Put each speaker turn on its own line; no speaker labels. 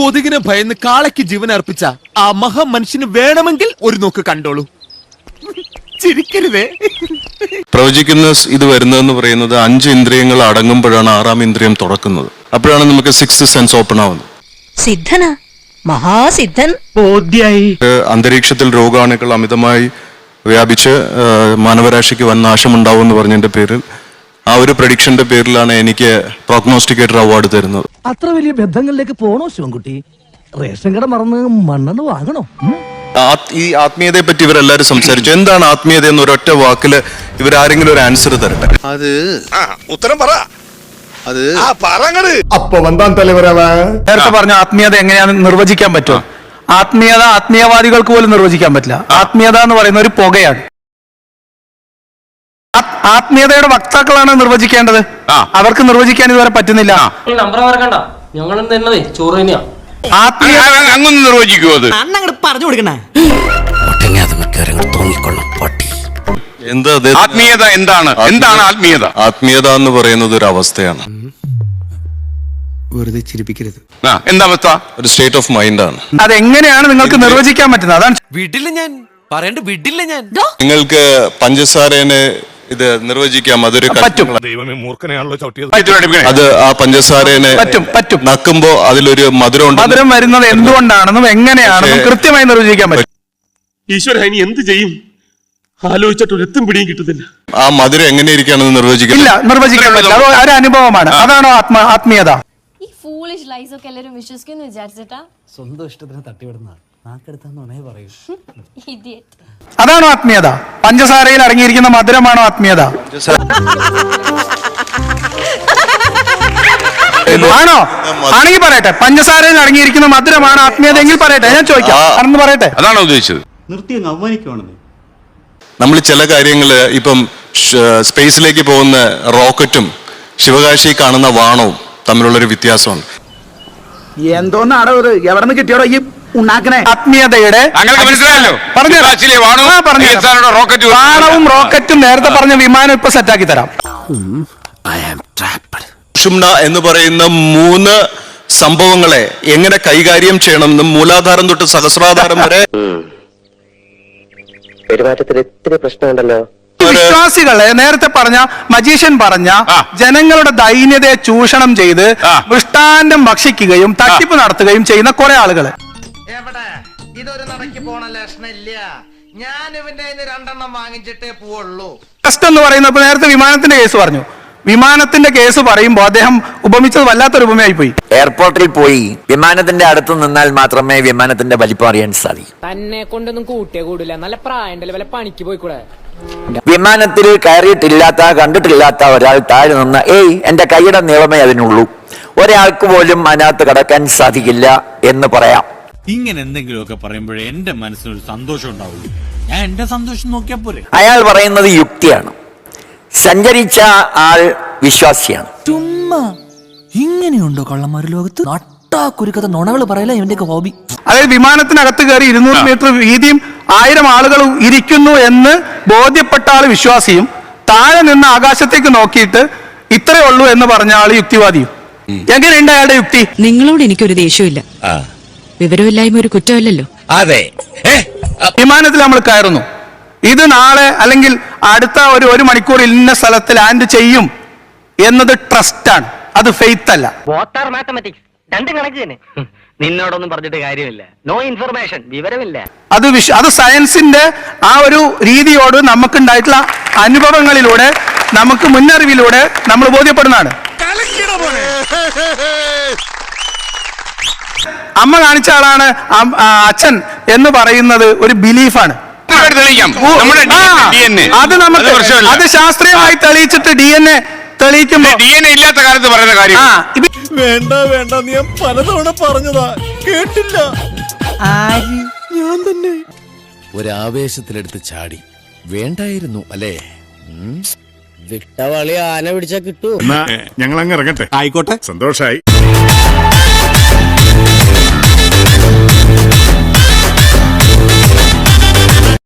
കൊതുകിനെ ഭയന്ന് കാളയ്ക്ക് ജീവൻ അർപ്പിച്ച ആ മഹാമനുഷ്യന് വേണമെങ്കിൽ ഒരു നോക്ക് കണ്ടോളൂ. ചിരിക്കരുതേ.
പ്രവചിക്കുന്ന ഇത് വരുന്നതെന്ന് പറയുന്നത് അഞ്ച് ഇന്ദ്രിയങ്ങൾ അടങ്ങുമ്പോഴാണ് ആറാം ഇന്ദ്രിയം തുറക്കുന്നത്. അപ്പോഴാണ് നമുക്ക് സിക്സ് സെൻസ് ഓപ്പൺ ആവുന്നത്.
സിദ്ധനാ? മഹാസിദ്ധൻ?
അന്തരീക്ഷത്തിൽ രോഗാണുക്കൾ അമിതമായി വ്യാപിച്ച് മാനവരാശിക്ക് വൻ നാശമുണ്ടാവും എന്ന് പറഞ്ഞതിന്റെ പേരിൽ ആ ഒരു പ്രഡിക്ഷന്റെ പേരിലാണ് എനിക്ക് പ്രോഗ്നോസ്റ്റിക്കേറ്റർ അവാർഡ് തരുന്നത്.
അത്ര വലിയ ബന്ധങ്ങളിലേക്ക് പോണോ ശിവൻകുട്ടി? റേഷൻ കട മറന്ന് മണ്ണെന്ന് വാങ്ങണോ?
ഈ ആത്മീയതയെ പറ്റി ഇവരെല്ലാരും സംസാരിച്ചു. എന്താണ് ആത്മീയത എന്ന് ഒരൊറ്റ വാക്കിൽ ഇവരാരെങ്കിലും ഒരു ആൻസർ തരട്ടെ?
അത് ഉത്തരം പറ. അത്
അപ്പൊ തലവരവ
നേരത്തെ പറഞ്ഞു ആത്മീയത എങ്ങനെയാണെന്ന് നിർവചിക്കാൻ പറ്റുമോ? ആത്മീയത ആത്മീയവാദികൾക്ക് പോലും നിർവചിക്കാൻ പറ്റില്ല. ആത്മീയത എന്ന് പറയുന്ന ഒരു പുകയാണ്. ആത്മീയതയുടെ വക്താക്കളാണ് നിർവചിക്കേണ്ടത്. അവർക്ക് നിർവചിക്കാൻ ഇതുവരെ പറ്റുന്നില്ല.
ഈ നമ്പർ മറക്കണ്ട ഞങ്ങൾ തന്നതേ ചോറ് തന്നെയാ.
ആത്മീയ
അങ്ങൊന്നും നിർവചിക്കുമോ അത്.
പറഞ്ഞു കൊടുക്കണേ.
എന്താ അത്?
ആത്മീയത എന്താണ്? എന്താണ് ആത്മീയത?
ആത്മീയത എന്ന് പറയുന്നത് ഒരു അവസ്ഥയാണ്.
ആ എന്താ അവസ്ഥ?
ഒരു സ്റ്റേറ്റ് ഓഫ് മൈൻഡ് ആണ്.
അതെങ്ങനെയാണ് നിങ്ങൾക്ക് നിർവചിക്കാൻ പറ്റുന്നത്? അതാണ്
വിടില്ല ഞാൻ. പറയണ്ട വിടില്ല ഞാൻ.
നിങ്ങൾക്ക് പഞ്ചസാരേനെ ഇത് നിർവചിക്കാം അതൊരു
പറ്റും.
അത് ആ പഞ്ചസാരേനെ
പറ്റും, പറ്റും.
നക്കുമ്പോ അതിലൊരു മധുരം ഉണ്ട്
മധുരം വരുന്നത് എന്തുകൊണ്ടാണെന്നും എങ്ങനെയാണെന്നും കൃത്യമായി നിർവചിക്കാൻ പറ്റും.
ഈശ്വര ഇനി എന്ത് ചെയ്യും? ആലോചിച്ചിട്ട് ഒരു എത്തും പിടിയും കിട്ടുന്നില്ല.
ആ മധുരം എങ്ങനെ ഇരിക്കുകയാണെന്ന് നിർവചിക്കില്ല
ഇല്ല നിർവചിക്കാൻ പറ്റില്ല. അത് ഒരു അനുഭവമാണ്. അതാണോ ആത്മ ആത്മീയത?
ഈ ഫൂളിഷ് ലൈസ് ഒക്കെ എല്ലാവരും വിശ്വസിക്കുന്നു വിചാരിച്ചിട്ടാ?
സ്വന്തം ഇഷ്ടത്തിന് തട്ടിവിടുന്ന നാക്കെടുത്താന്നുണേ പറയൂ
ഇഡിയറ്റ്
അതാണോ ആത്മീയത? പഞ്ചസാരയിൽ അടങ്ങിയിരിക്കുന്ന മധുരമാണോ ആത്മീയത? ആണോ? ആണെങ്കിൽ പറയട്ടെ. പഞ്ചസാരയിൽ അടങ്ങിയിരിക്കുന്ന മധുരമാണ് ആത്മീയത എങ്കിൽ പറയട്ടെ. ഞാൻ ചോദിക്കാം. ആണെന്ന് പറയട്ടെ.
അതാണോ ഉദ്ദേശിച്ചത്?
നമ്മൾ ചില കാര്യങ്ങൾ ഇപ്പം സ്പേസിലേക്ക് പോകുന്ന റോക്കറ്റും ശിവകാശി കാണുന്ന വാണവും തമ്മിലുള്ളൊരു വ്യത്യാസമുണ്ട്
എന്തോന്നാടോ എവിടെ നിന്ന് കിട്ടിയോടോ ഈ ഉണ്ടാക്കണേ.
ആത്മീയതയുടെ
അങ്ങനെ മനസ്സിലായല്ലോ.
പറഞ്ഞു
റോക്കറ്റ്
വാണവും റോക്കറ്റും നേരത്തെ പറഞ്ഞ വിമാനം ഇപ്പൊ സെറ്റാക്കി തരാം.
ഷുംന എന്ന് പറയുന്ന മൂന്ന് സംഭവങ്ങളെ എങ്ങനെ കൈകാര്യം ചെയ്യണമെന്നും മൂലാധാരം തൊട്ട് സഹസ്രാധാരം വരെ
പെരുമാറ്റത്തിൽ ഇത്തിരി പ്രശ്നമുണ്ടല്ലോ
വിശ്വാസികളെ നേരത്തെ പറഞ്ഞ മജീഷ്യൻ പറഞ്ഞ ജനങ്ങളുടെ ദൈന്യതയെ ചൂഷണം ചെയ്ത്. മൃഷ്ടാന്തം ഭക്ഷിക്കുകയും തട്ടിപ്പ് നടത്തുകയും ചെയ്യുന്ന കുറെ
ആളുകൾ. പോണ ലക്ഷണില്ല. ഞാൻ ഇവന്റെ രണ്ടെണ്ണം വാങ്ങിച്ചിട്ടേ പോവുള്ളൂ.
ടെസ്റ്റ് എന്ന് പറയുന്നത് ഇപ്പൊ നേരത്തെ വിമാനത്തിന്റെ കേസ് പറഞ്ഞു. വിമാനത്തിന്റെ കേസ് പറയുമ്പോൾ അദ്ദേഹം ഉപമിച്ചത് വല്ലാത്തൊരു ഉപമയായി പോയി
എയർപോർട്ടിൽ പോയി. വിമാനത്തിന്റെ അടുത്ത് നിന്നാൽ മാത്രമേ വിമാനത്തിന്റെ വലിപ്പം അറിയാൻ സാധിക്കൂ.
തന്നെ കൊണ്ടൊന്നും കൂട്ടിയേ കൂടില്ല. നല്ല പ്രായണ്ടല്ലേ? വല്ല പണിക്ക് പോയിക്കൂടെ?
വിമാനത്തിൽ കയറിയിട്ടില്ലാത്ത കണ്ടിട്ടില്ലാത്ത ഒരാൾ താഴെ നിന്ന് ഏയ് എന്റെ കൈയുടെ നീളമേ അതിനുള്ളൂ. ഒരാൾക്ക് പോലും അതിനകത്ത് കടക്കാൻ സാധിക്കില്ല എന്ന് പറയാം.
ഇങ്ങനെ എന്തെങ്കിലുമൊക്കെ പറയുമ്പോഴേ എന്റെ മനസ്സിനൊരു സന്തോഷം ഉണ്ടാവുള്ളൂ. ഞാൻ എന്റെ സന്തോഷം നോക്കിയാൽ പോരെ.
അയാൾ പറയുന്നത് യുക്തിയാണ്. സഞ്ചരിച്ച ആൾ വിശ്വാസിയാണ്.
ചുമ്മാ ഇങ്ങനെയുണ്ടോ കള്ളന്മാർ ലോകത്ത്? നട്ടാ കുരുക്കഥ നുണകൾ പറയല ഇവന്റെയൊക്കെ ഹോബി.
അതായത് വിമാനത്തിനകത്ത് കയറി ഇരുന്നൂറ് മീറ്റർ വീതിയും ആയിരം ആളുകൾ ഇരിക്കുന്നു എന്ന് ബോധ്യപ്പെട്ട ആൾ വിശ്വാസിയും താഴെ നിന്ന് ആകാശത്തേക്ക് നോക്കിയിട്ട് ഇത്രയേ ഉള്ളൂ എന്ന് പറഞ്ഞ ആൾ യുക്തിവാദിയും. എങ്ങനെയുണ്ട് അയാളുടെ യുക്തി?
നിങ്ങളോട് എനിക്കൊരു ദേഷ്യമില്ല വിവരമില്ലായ്മ ഒരു കുറ്റമല്ലല്ലോ.
അതെ.
വിമാനത്തിൽ നമ്മൾ കയറുന്നു. ഇത് നാളെ അല്ലെങ്കിൽ അടുത്ത ഒരു ഒരു മണിക്കൂർ ഇന്ന സ്ഥലത്ത് ലാൻഡ് ചെയ്യും എന്നത് ട്രസ്റ്റാണ് അത് ഫെയ്ത്ത് അല്ല.
വാട്ടർ മാത്തമാറ്റിക്സ് രണ്ടും കണക്ക് തന്നെ. നിന്നോടൊന്നും പറഞ്ഞിട്ട് കാര്യമില്ല. നോ ഇൻഫർമേഷൻ വിവരമില്ല.
അത് അത് സയൻസിന്റെ ആ ഒരു രീതിയോട് നമുക്കുണ്ടായിട്ടുള്ള അനുഭവങ്ങളിലൂടെ നമുക്ക് മുന്നറിവിലൂടെ നമ്മൾ ബോധ്യപ്പെടുന്നതാണ്. അമ്മ കാണിച്ച ആളാണ് അച്ഛൻ എന്ന് പറയുന്നത് ഒരു ബിലീഫാണ്. അത് നമുക്ക് അത് ശാസ്ത്രീയമായി തെളിയിച്ചിട്ട് ഡി എൻ എ തെളിയിക്കുമ്പോ
ഡി എൻ എ ഇല്ലാത്ത കാലത്ത് പറയുന്ന കാര്യം.
വേണ്ട വേണ്ട. നീ ഞാൻ പലതവണ പറഞ്ഞതാ. കേട്ടില്ല. ഞാൻ തന്നെ.
ഒരാവേശത്തിലെടുത്ത് ചാടി. വേണ്ടായിരുന്നു അല്ലേ?
വിട്ടവളി ആന പിടിച്ചാ കിട്ടൂ.
ഞങ്ങൾ അങ്ങ് ഇറങ്ങട്ടെ. ആയിക്കോട്ടെ. സന്തോഷായി.